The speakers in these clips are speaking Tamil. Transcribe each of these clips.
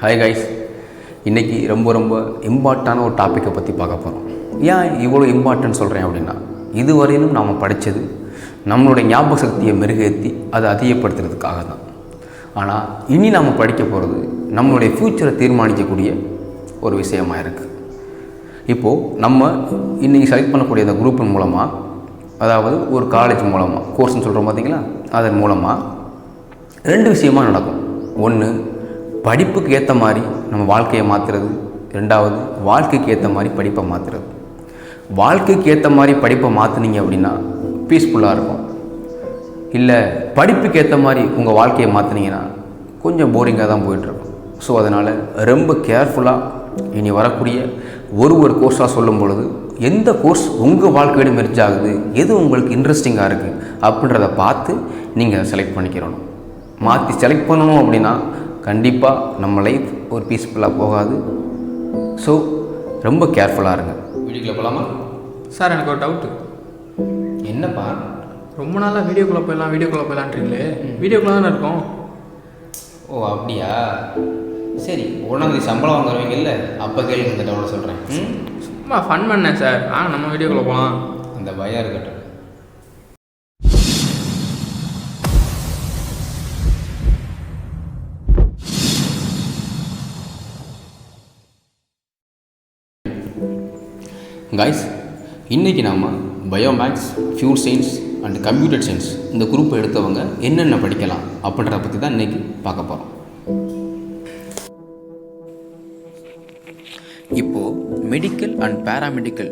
ஹாய் கைஸ் இன்றைக்கி ரொம்ப ரொம்ப இம்பார்ட்டான ஒரு டாப்பிக்கை பற்றி பார்க்க போகிறோம் ஏன் இவ்வளோ இம்பார்ட்டன்ட் சொல்கிறேன் அப்படின்னா இதுவரையிலும் நாம் படித்தது நம்மளுடைய ஞாபக சக்தியை மெருகேற்றி அதை அதிகப்படுத்துறதுக்காக தான். ஆனால் இனி நாம் படிக்க போகிறது நம்மளுடைய ஃப்யூச்சரை தீர்மானிக்கக்கூடிய ஒரு விஷயமாக இருக்குது இப்போது நம்ம இன்றைக்கி செலக்ட் பண்ணக்கூடிய அந்த குரூப்பின் மூலமாக அதாவது ஒரு காலேஜ் மூலமாக கோர்ஸ்னு சொல்கிறோம் பார்த்தீங்களா அதன் மூலமாக ரெண்டு விஷயமா நடக்கும். ஒன்று படிப்புக்கு ஏற்ற மாதிரி நம்ம வாழ்க்கையை மாற்றுறது ரெண்டாவது வாழ்க்கைக்கு ஏற்ற மாதிரி படிப்பை மாற்றுறது வாழ்க்கைக்கு ஏற்ற மாதிரி படிப்பை மாற்றுனீங்க அப்படின்னா பீஸ்ஃபுல்லாக இருக்கும். இல்லை படிப்புக்கு ஏற்ற மாதிரி உங்கள் வாழ்க்கையை மாற்றுனீங்கன்னா கொஞ்சம் போரிங்காக தான் போயிட்டுருக்கும். ஸோ அதனால் ரொம்ப கேர்ஃபுல்லாக இனி வரக்கூடிய ஒரு ஒரு கோர்ஸாக சொல்லும் பொழுது எந்த கோர்ஸ் உங்கள் வாழ்க்கையோட மெர்ஜ் ஆகுது எது உங்களுக்கு இன்ட்ரெஸ்டிங்காக இருக்குது அப்படின்றத பார்த்து நீங்கள் செலக்ட் பண்ணிக்கிறணும். மாற்றி செலக்ட் பண்ணணும் அப்படின்னா கண்டிப்பாக நம்ம லைஃப் ஒரு பீஸ்ஃபுல்லாக போகாது. ஸோ ரொம்ப கேர்ஃபுல்லாக இருங்க. வீடியோக்குள்ளே போகலாமா சார் எனக்கு ஒரு டவுட்டு என்னப்பா? ரொம்ப நாளாக வீடியோக்குள்ளே போயிடலாம் வீடியோக்குள்ளே போயிடலான்றீங்களே? வீடியோக்குள்ளே தானே இருக்கோம். ஓ அப்படியா? சரி ஒன்றாந்தேதி சம்பளம் வாங்க வருவீங்கல்ல அப்போ கேள்வி இந்த டவுனை சொல்கிறேன் சும்மா ஃபன் பண்ணேன் சார் ஆ நம்ம வீடியோக்குள்ளே போகலாம் அந்த பயம் இருக்கட்டும். காய்ஸ் இன்றைக்கி நாம் biomaths pure science and computer science இந்த குரூப் எடுத்தவங்க என்னென்ன படிக்கலாம் அப்படின்றத பற்றி தான் இன்றைக்கி பார்க்க போகிறோம் இப்போது மெடிக்கல் அண்ட் பேராமெடிக்கல்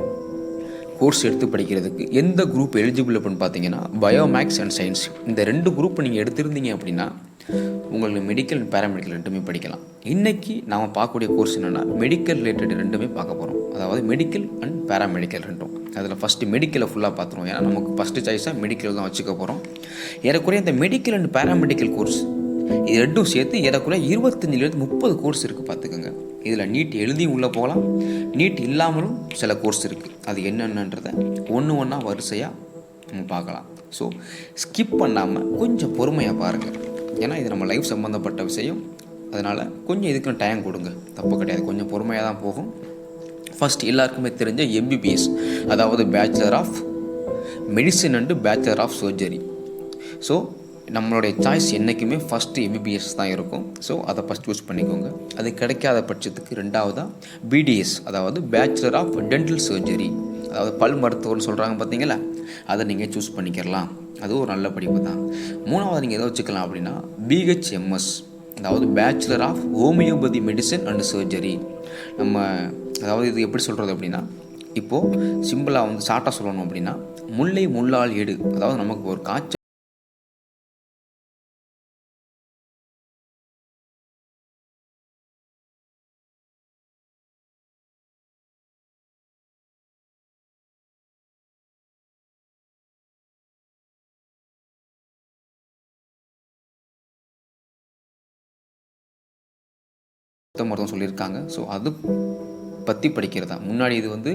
கோர்ஸ் எடுத்து படிக்கிறதுக்கு எந்த குரூப் எலிஜிபிள் அப்படின்னு பார்த்தீங்கன்னா பயோமேக்ஸ் அண்ட் சயின்ஸ் இந்த ரெண்டு குரூப் நீங்கள் எடுத்திருந்தீங்க அப்படின்னா உங்களுக்கு மெடிக்கல் அண்ட் பேராமெடிக்கல் ரெண்டுமே படிக்கலாம். இன்றைக்கி நாம் பார்க்கக்கூடிய கோர்ஸ் என்னென்னா மெடிக்கல் ரிலேட்டட் ரெண்டுமே பார்க்க போகிறோம் அதாவது மெடிக்கல் அண்ட் பேராமெடிக்கல் ரெண்டும். அதில் ஃபஸ்ட்டு மெடிக்கலை ஃபுல்லாக பார்த்துருவோம் ஏன்னா நமக்கு ஃபஸ்ட்டு சாய்ஸாக மெடிக்கல் தான் வச்சுக்க போகிறோம் ஏறக்குறைய இந்த மெடிக்கல் அண்ட் பேராமெடிக்கல் கோர்ஸ் இது ரெண்டும் சேர்த்து ஏறக்குறைய இருபத்தஞ்சிலேருந்து முப்பது கோர்ஸ் இருக்குது பார்த்துக்கோங்க இதில் நீட் எழுதியும் உள்ளே போகலாம். நீட் இல்லாமலும் சில கோர்ஸ் இருக்குது அது என்னென்னன்றதை ஒன்று ஒன்றா வரிசையாக நம்ம பார்க்கலாம். ஸோ ஸ்கிப் பண்ணாமல் கொஞ்சம் பொறுமையாக பாருங்கள் ஏன்னா இது நம்ம லைஃப் சம்மந்தப்பட்ட விஷயம். அதனால் கொஞ்சம் இதுக்குன்னு டைம் கொடுங்க. தப்பு கிடையாது. கொஞ்சம் பொறுமையாக தான் போகும். ஃபஸ்ட் எல்லாருக்குமே தெரிஞ்ச எம்பிபிஎஸ் அதாவது bachelor of medicine and bachelor of surgery so நம்மளுடைய சாய்ஸ் என்றைக்குமே ஃபஸ்ட்டு எம்பிபிஎஸ் தான் இருக்கும். ஸோ அதை ஃபஸ்ட் சூஸ் பண்ணிக்கோங்க. அது கிடைக்காத பட்சத்துக்கு ரெண்டாவதாக பிடிஎஸ் அதாவது பேச்சுலர் ஆஃப் டென்டல் சர்ஜரி அதாவது பல் மருத்துவம்னு சொல்கிறாங்க பார்த்தீங்களா அதை நீங்கள் சூஸ் பண்ணிக்கிறலாம் அது ஒரு நல்ல படிப்பு தான். மூணாவது நீங்கள் எதை வச்சுக்கலாம் அப்படின்னா பிஹெச்எம்எஸ் அதாவது bachelor of homeopathy medicine and surgery நம்ம அதாவது இது எப்படி சொல்கிறது அப்படின்னா இப்போது சிம்பிளாக வந்து ஷார்ட்டாக சொல்லணும் அப்படின்னா முல்லை முள்ளால் எடு. அதாவது நமக்கு ஒரு காய்ச்சல் சித்த மருத்துவம் சொல்லியிருக்காங்க. ஸோ அது பற்றி படிக்கிறது. தான் முன்னாடி இது வந்து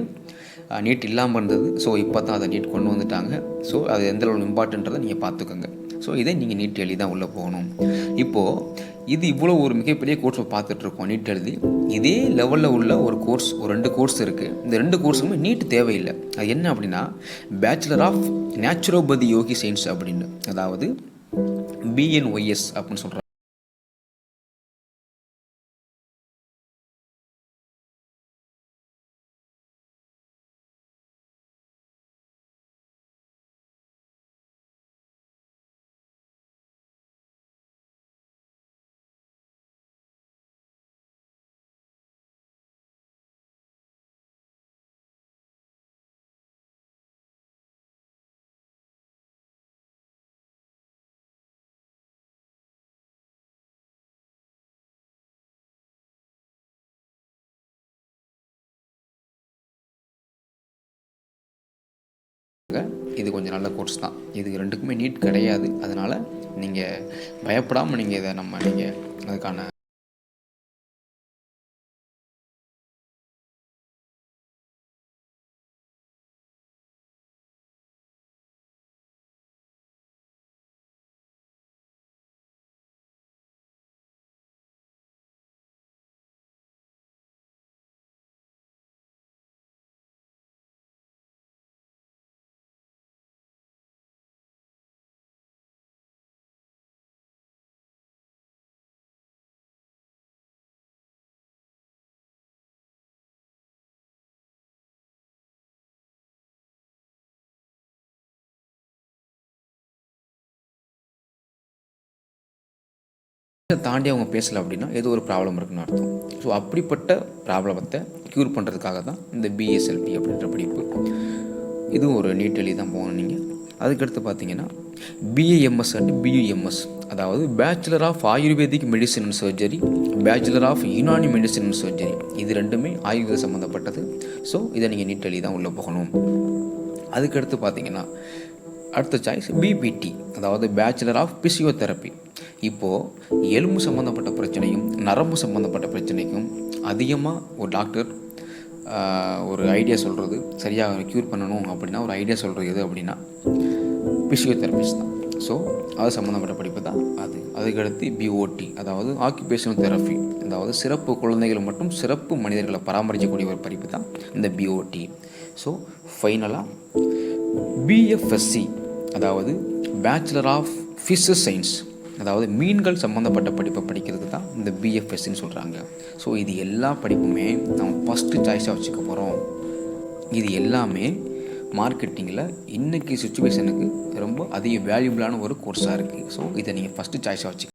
நீட் இல்லாமல் இருந்தது. ஸோ இப்போ தான் அதை நீட் கொண்டு வந்துட்டாங்க. ஸோ அது எந்த அளவு இம்பார்ட்டன்றதை நீங்கள் பார்த்துக்கோங்க ஸோ இதை நீங்கள் நீட் எழுதி தான் உள்ளே போகணும். இப்போது இது இவ்வளோ ஒரு மிகப்பெரிய கோர்ஸை பார்த்துட்ருக்கோம் நீட் எழுதி. இதே லெவலில் உள்ள ஒரு கோர்ஸ் ஒரு ரெண்டு கோர்ஸ் இருக்குது இந்த ரெண்டு கோர்ஸுமே நீட் தேவையில்லை. அது என்ன அப்படின்னா bachelor of naturopathy yogic science அப்படின்னு. அதாவது பிஎன்ஒய்எஸ் அப்படின்னு சொல்கிறாங்க இது கொஞ்சம் நல்ல கோர்ஸ் தான். இது ரெண்டுக்குமே நீட் கிடையாது. அதனால் நீங்கள் பயப்படாமல் நீங்கள் இதை நம்ம நீங்கள் அதுக்கான தாண்டி அவங்க பேசலை அப்படின்னா ஏதோ ஒரு ப்ராப்ளம் இருக்குன்னு அர்த்தம். ஸோ அப்படிப்பட்ட ப்ராப்ளத்தை க்யூர் பண்ணுறதுக்காக தான் இந்த பிஎஸ்எல்பி அப்படின்ற படிப்பு. இதுவும் ஒரு நீட் எழுதி தான் போகணும் நீங்கள் அதுக்கடுத்து பார்த்தீங்கன்னா பிஏஎம்எஸ் அண்ட் பியூஎம்எஸ் அதாவது bachelor of ayurvedic medicine and surgery bachelor of Unani medicine and surgery இது ரெண்டுமே ஆயுர்வேத சம்மந்தப்பட்டது ஸோ இதை நீங்கள் நீட் எழுதி தான் உள்ளே போகணும். அதுக்கடுத்து பார்த்தீங்கன்னா அடுத்த சாய்ஸ் பிபிடி அதாவது பேச்சுலர் ஆஃப் பிசியோதெரப்பி இப்போது எலும்பு சம்மந்தப்பட்ட பிரச்சனையும் நரம்பு சம்மந்தப்பட்ட பிரச்சனைக்கும் அதிகமாக ஒரு டாக்டர் ஒரு ஐடியா சொல்கிறது சரியாக க்யூர் பண்ணணும் அப்படின்னா ஒரு ஐடியா சொல்கிறது எது அப்படின்னா பிசியோதெரபிஸ்ட் தான். ஸோ அது சம்மந்தப்பட்ட படிப்பு தான் அது. அதுக்கடுத்து பிஓடி அதாவது ஆக்குபேஷனல் தெரப்பி அதாவது சிறப்பு குழந்தைகள் மற்றும் சிறப்பு மனிதர்களை பராமரிக்கக்கூடிய ஒரு படிப்பு தான் இந்த பிஓடி ஸோ ஃபைனலாக பிஎஃப்எஸ்சி அதாவது பேச்சுலர் ஆஃப் ஃபிஷஸ் சயின்ஸ் அதாவது மீன்கள் சம்மந்தப்பட்ட படிப்பை படிக்கிறதுக்கு தான் இந்த பிஎஃப்எஸ்ன்னு சொல்கிறாங்க ஸோ இது எல்லா படிப்புமே நம்ம ஃபஸ்ட்டு சாய்ஸாக வச்சுக்க போகிறோம் இது எல்லாமே மார்க்கெட்டிங்கில் இன்றைக்கி சுச்சுவேஷனுக்கு ரொம்ப அதிக வேல்யூபிளான ஒரு கோர்ஸாக இருக்குது ஸோ இதை நீங்கள் ஃபஸ்ட்டு சாய்ஸாக வச்சுக்கணும்